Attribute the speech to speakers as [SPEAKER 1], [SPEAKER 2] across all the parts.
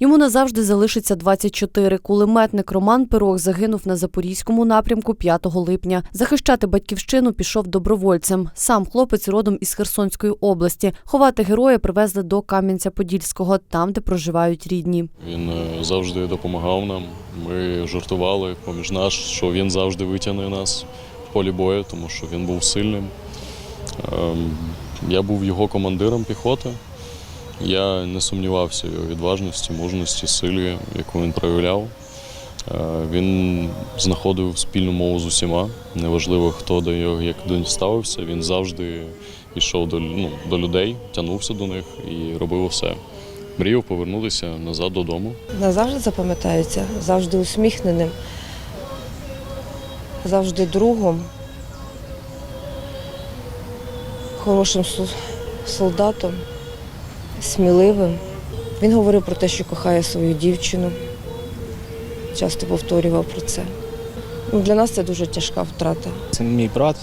[SPEAKER 1] Йому назавжди залишиться 24. Кулеметник Роман Пирог загинув на запорізькому напрямку 5 липня. Захищати батьківщину пішов добровольцем. Сам хлопець родом із Херсонської області. Ховати героя привезли до Кам'янця-Подільського, там, де проживають рідні.
[SPEAKER 2] Він е, завжди допомагав нам. Ми жартували поміж нас, що він завжди витягне нас в полі бою, тому що він був сильним. Ем, Я був його командиром піхоти. Я не сумнівався в його відважності, мужності, силі, яку він проявляв. Е, Він знаходив спільну мову з усіма. Неважливо, хто до його як до нього ставився. Він завжди йшов до, ну, до людей, тягнувся до них і робив все. Мріяв повернутися назад додому.
[SPEAKER 3] Назавжди запам'ятається, завжди усміхненим, завжди другом, хорошим сол- солдатом, сміливим. Він говорив про те, що кохає свою дівчину. Часто повторював про це. Ну, Для нас це дуже тяжка втрата.
[SPEAKER 4] Це мій брат,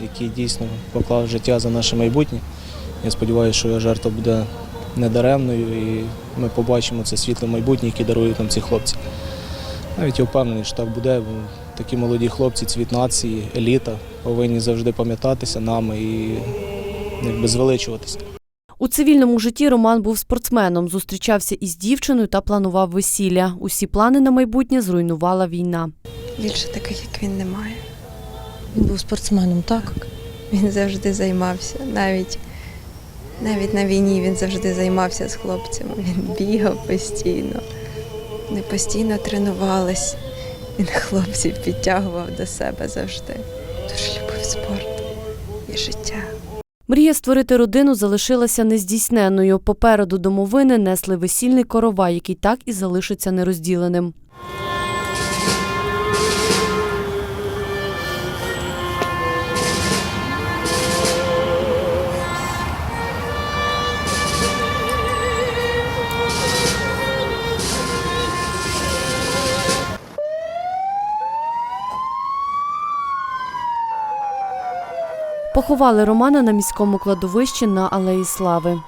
[SPEAKER 4] який дійсно поклав життя за наше майбутнє. Я сподіваюся, що його жертва буде недаремною і ми побачимо це світле майбутнє, яке дарують нам ці хлопці. Навіть я впевнений, що так буде, бо такі молоді хлопці, цвіт нації, еліта, повинні завжди пам'ятатися нами і якби звеличуватися.
[SPEAKER 1] У цивільному житті Роман був спортсменом, зустрічався із дівчиною та планував весілля. Усі плани на майбутнє зруйнувала війна.
[SPEAKER 5] Більше таких, як він, немає.
[SPEAKER 3] Він був спортсменом, так?
[SPEAKER 5] Він завжди займався. Навіть, навіть на війні він завжди займався з хлопцями. Він бігав постійно. Вони постійно тренувались. Він хлопців підтягував до себе завжди. Дуже любив спорт і життя.
[SPEAKER 1] Мрія створити родину залишилася нездійсненною. Попереду домовини несли весільний коровай, який так і залишиться нерозділеним. Поховали Романа на міському кладовищі на Алеї Слави.